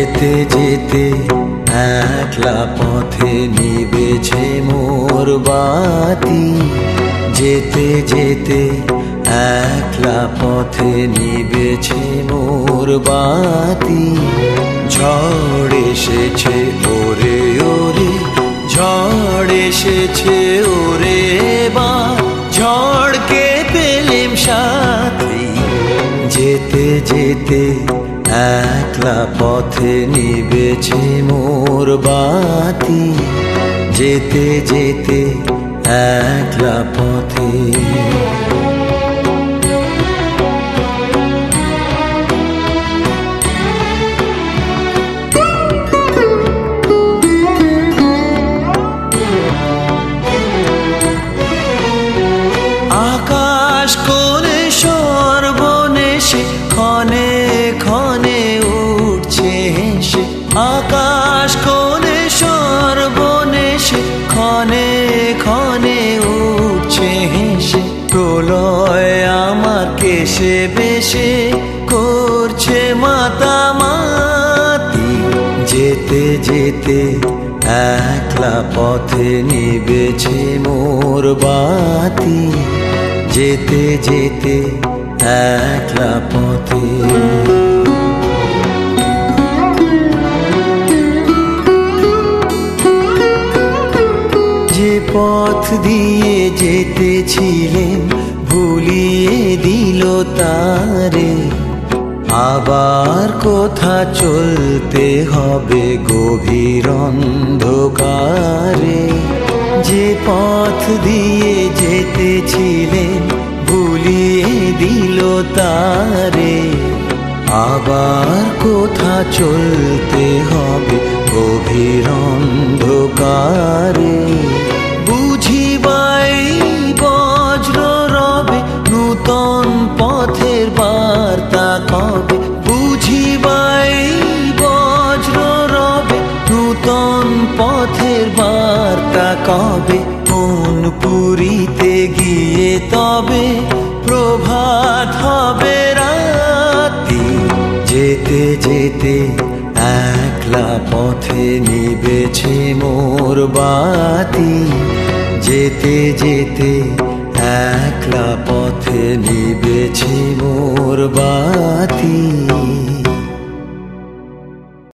যেতে যেতে একলা পথে নিবেছে মোর বাতি। যেতে যেতে একলা পথে নিবেছে মোর বাতি। ঝড় এসেছে ওরে ওরে, ঝড় এসেছে ওরে বা। ঝড়কে পেলেম সাথী। যেতে যেতে একলা পথে নিবেছে মোর বাতি। যেতে যেতে একলা পথে। আকাশ কোণে সর্বনেশে ক্ষণে ক্ষণে আকাশ কোণে সর্বনেশে ক্ষণে ক্ষণে উঠছে হেসে। প্রলয় আমার কেশে বেশে করছে মাতামাতি যেতে যেতে একলা পথে নিবেছে মোর বাতি। যেতে যেতে একলা পথে পথ দিয়ে যেতেছিলেন, ভুলিয়ে দিল তারে। আবার কোথা চলতে হবে গভীর অন্ধকারে। যে পথ দিয়ে যেতেছিলেন, ভুলিয়ে দিল তারে। আবার কোথা চলতে হবে গভীর নূতন পথের বার্তা কবে? কোন পুরীতে গিয়ে তবে প্রভাত হবে রাতি। যেতে যেতে একলা পথে নিবেছে মোর বাতি। যেতে যেতে একলা পথে নিবেছে মোর বাতি।